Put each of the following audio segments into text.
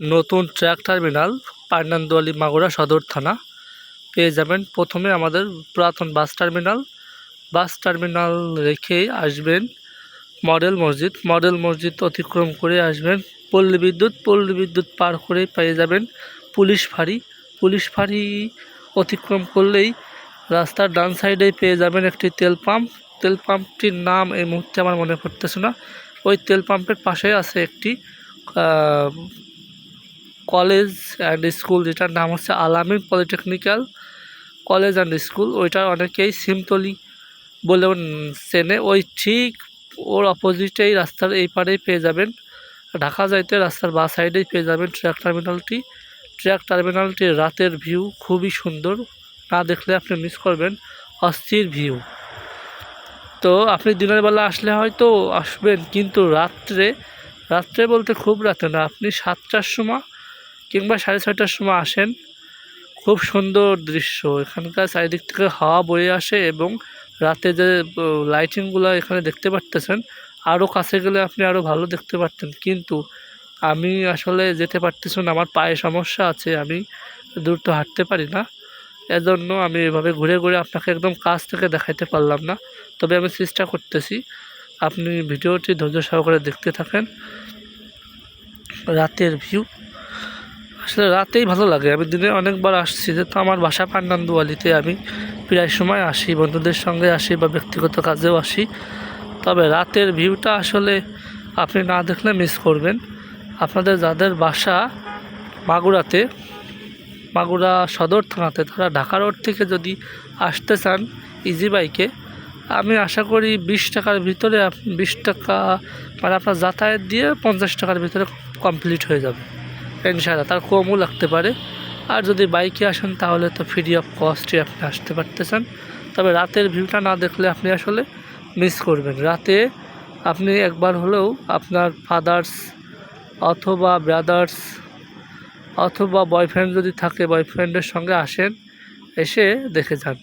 নতুন truck terminal, পান্নানদুয়ালি Magura সদর থানা। পেয়ে যাবেন প্রথমে আমাদের পুরাতন বাস টার্মিনাল। বাস টার্মিনাল রেখেই আসবেন মডেল মসজিদ। মডেল মসজিদ অতিক্রম করে আসবেন পল্লী বিদ্যুৎ। পল্লী বিদ্যুৎ পার করে পেয়ে যাবেন পুলিশ ফাঁড়ি। পুলিশ ফাঁড়ি অতিক্রম করলেই রাস্তার ডান সাইডেই পেয়ে যাবেন একটি তেল পাম্প। তেল পাম্পটির নাম এই মুহূর্তে আমার মনে পড়তেছে না। ওই তেল পাম্পের পাশে আছে একটি কলেজ অ্যান্ড স্কুল যেটার নাম হচ্ছে আলামিন পলিটেকনিক্যাল কলেজ অ্যান্ড স্কুল ওইটা অনেকেই সিমতলি বলেও চেনে। ওই ঠিক ওর অপোজিটেই রাস্তার এই পারেই পেয়ে যাবেন। ঢাকা যাইতে রাস্তার বা সাইডেই পেয়ে যাবেন ট্র্যাক টার্মিনালটি ট্র্যাক টার্মিনালটির রাতের ভিউ খুবই সুন্দর। না দেখলে আপনি মিস করবেন, অস্থির ভিউ তো আপনি দিনের বেলা আসলে হয়তো আসবেন, কিন্তু রাত্রে রাত্রে বলতে খুব রাতে না, আপনি সাতটার সময় কিংবা সাড়ে ছয়টার সময় আসেন, খুব সুন্দর দৃশ্য। এখানকার চারিদিক থেকে হাওয়া বয়ে আসে এবং রাতে যে লাইটিংগুলো এখানে দেখতে পারতেছেন আরও কাছে গেলে আপনি আরও ভালো দেখতে পারতেন। কিন্তু আমি আসলে যেতে পারতেছি না, আমার পায়ে সমস্যা আছে, আমি দূর তো হাঁটতে পারি না। এজন্য আমি এভাবে ঘুরে ঘুরে আপনাকে একদম কাছ থেকে দেখাইতে পারলাম না। তবে আমি চেষ্টা করতেছি, আপনি ভিডিওটি ধৈর্য সহকারে দেখতে থাকেন। রাতের ভিউ আসলে রাতেই ভালো লাগে। আমি দিনে অনেকবার আসছি, যেহেতু আমার বাসা পান্নানদুয়ালিতে আমি প্রায় সময় আসি, বন্ধুদের সঙ্গে আসি বা ব্যক্তিগত কাজেও আসি। তবে রাতের ভিউটা আসলে আপনি না দেখলে মিস করবেন। আপনাদের যাদের বাসা মাগুরাতে, মাগুরা সদর থানাতে, তারা ঢাকা রোড থেকে যদি আসতে চান ইজি বাইকে আমি আশা করি বিশ টাকার ভিতরে বিশ টাকা মানে আপনার যাতায়াত দিয়ে পঞ্চাশ টাকার ভিতরে কমপ্লিট হয়ে যাবে। ইনশাআল্লাহ, তার কমও লাগতে পারে। আর যদি বাইকে আসেন, তাহলে তো ফ্রি অফ কস্টে আপনি আসতে পারতেছেন। তবে রাতের ভিউটা না দেখলে আপনি আসলে মিস করবেন। রাতে আপনি একবার হলেও আপনার ফাদার্স অথবা ব্রাদার্স অথবা বয়ফ্রেন্ড যদি থাকে বয়ফ্রেন্ডের সঙ্গে আসেন, এসে দেখে যান।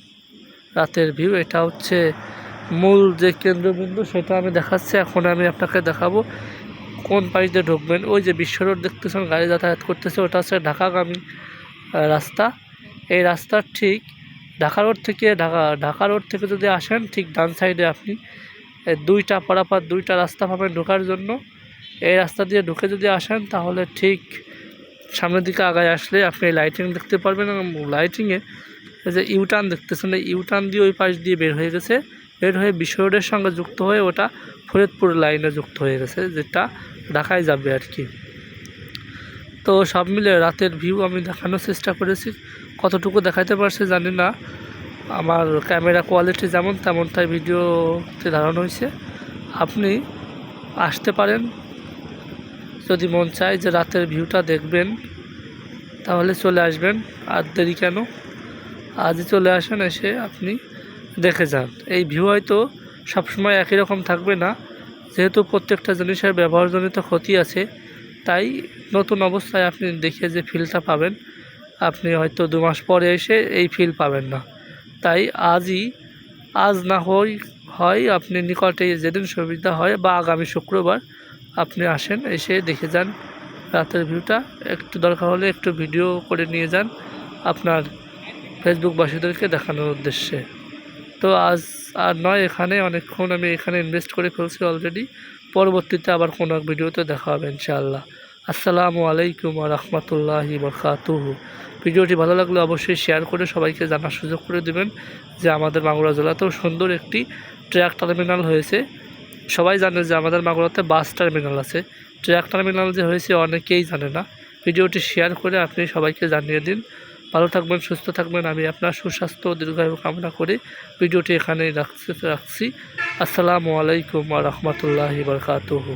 রাতের ভিউ এটা হচ্ছে মূল যে কেন্দ্রবিন্দু, সেটা আমি দেখাচ্ছি। এখন আমি আপনাকে দেখাবো কোন পাশ দিয়ে ঢুকবেন? ওই যে বিশ্ব রোড দেখতেছেন, গাড়ি যাতায়াত করতেছে, ওটা হচ্ছে ঢাকাগামী রাস্তা। এই রাস্তার ঠিক ঢাকা রোড থেকে ঢাকা ঢাকা রোড থেকে যদি আসেন, ঠিক ডান সাইডে আপনি দুইটা পারাপার, দুইটা রাস্তা পাবেন ঢোকার জন্য। এই রাস্তা দিয়ে ঢুকে যদি আসেন, তাহলে ঠিক সামনের দিকে আগায় আসলে আপনি লাইটিং দেখতে পারবেন লাইটিংয়ে যে ইউটার্ন দেখতেছেন ইউটার্ন দিয়ে ওই পাশ দিয়ে বের হয়ে গেছে। বের হয়ে বিশ্ব রোডের সঙ্গে যুক্ত হয়ে ওটা ফরিদপুর লাইনে যুক্ত হয়ে গেছে, যেটা ঢাকায় যাবে আর কি। তো সব মিলে রাতের ভিউ আমি দেখানোর চেষ্টা করেছি। কতটুকু দেখাতে পারছি জানি না। আমার ক্যামেরা কোয়ালিটি যেমন তেমনটাই ভিডিওতে ধারণ হয়েছে। আপনি আসতে পারেন। যদি মন চায় যে রাতের ভিউটা দেখবেন, তাহলে চলে আসবেন। আর দেরি কেন? আজই চলে আসেন, এসে আপনি দেখে যান। এই ভিউ হয়তো সবসময় একই রকম থাকবে না। যেহেতু প্রত্যেকটা জিনিসের ব্যবহারজনিত ক্ষতি আছে, তাই নতুন অবস্থায় আপনি দেখে যে ফিলটা পাবেন, আপনি হয়তো দু মাস পরে এসে এই ফিল পাবেন না। তাই আজই, আজ না হই, হয় আপনি নিকটে যেদিন সুবিধা হয় বা আগামী শুক্রবার আপনি আসেন, এসে দেখে যান রাতের ভিউটা একটু দরকার হলে একটু ভিডিও করে নিয়ে যান আপনার ফেসবুকবাসীদেরকে দেখানোর উদ্দেশ্যে। তো আজ আর নয় এখানে অনেকক্ষণ আমি এখানে ইনভেস্ট করে ফেলছি অলরেডি পরবর্তীতে আবার কোনো এক ভিডিওতে দেখা হবে, ইনশাআল্লাহ। আসসালামু আলাইকুম রহমতুল্লাহি বরকাতুহু। ভিডিওটি ভালো লাগলে অবশ্যই শেয়ার করে সবাইকে জানার সুযোগ করে দেবেন, যে আমাদের মাগুরা জেলাতেও সুন্দর একটি ট্র্যাক টার্মিনাল হয়েছে। সবাই জানে যে আমাদের মাগুরাতে বাস টার্মিনাল আছে। ট্র্যাক টার্মিনাল যে হয়েছে অনেকেই জানে না। ভিডিওটি শেয়ার করে আপনি সবাইকে জানিয়ে দিন। ভালো থাকবেন, সুস্থ থাকবেন। আমি আপনার সুস্বাস্থ্য দীর্ঘায়ু কামনা করে ভিডিওটি এখানে রাখছি রাখছি। আসসালামু আলাইকুম রহমতুল্লাহি বরকাতুহু।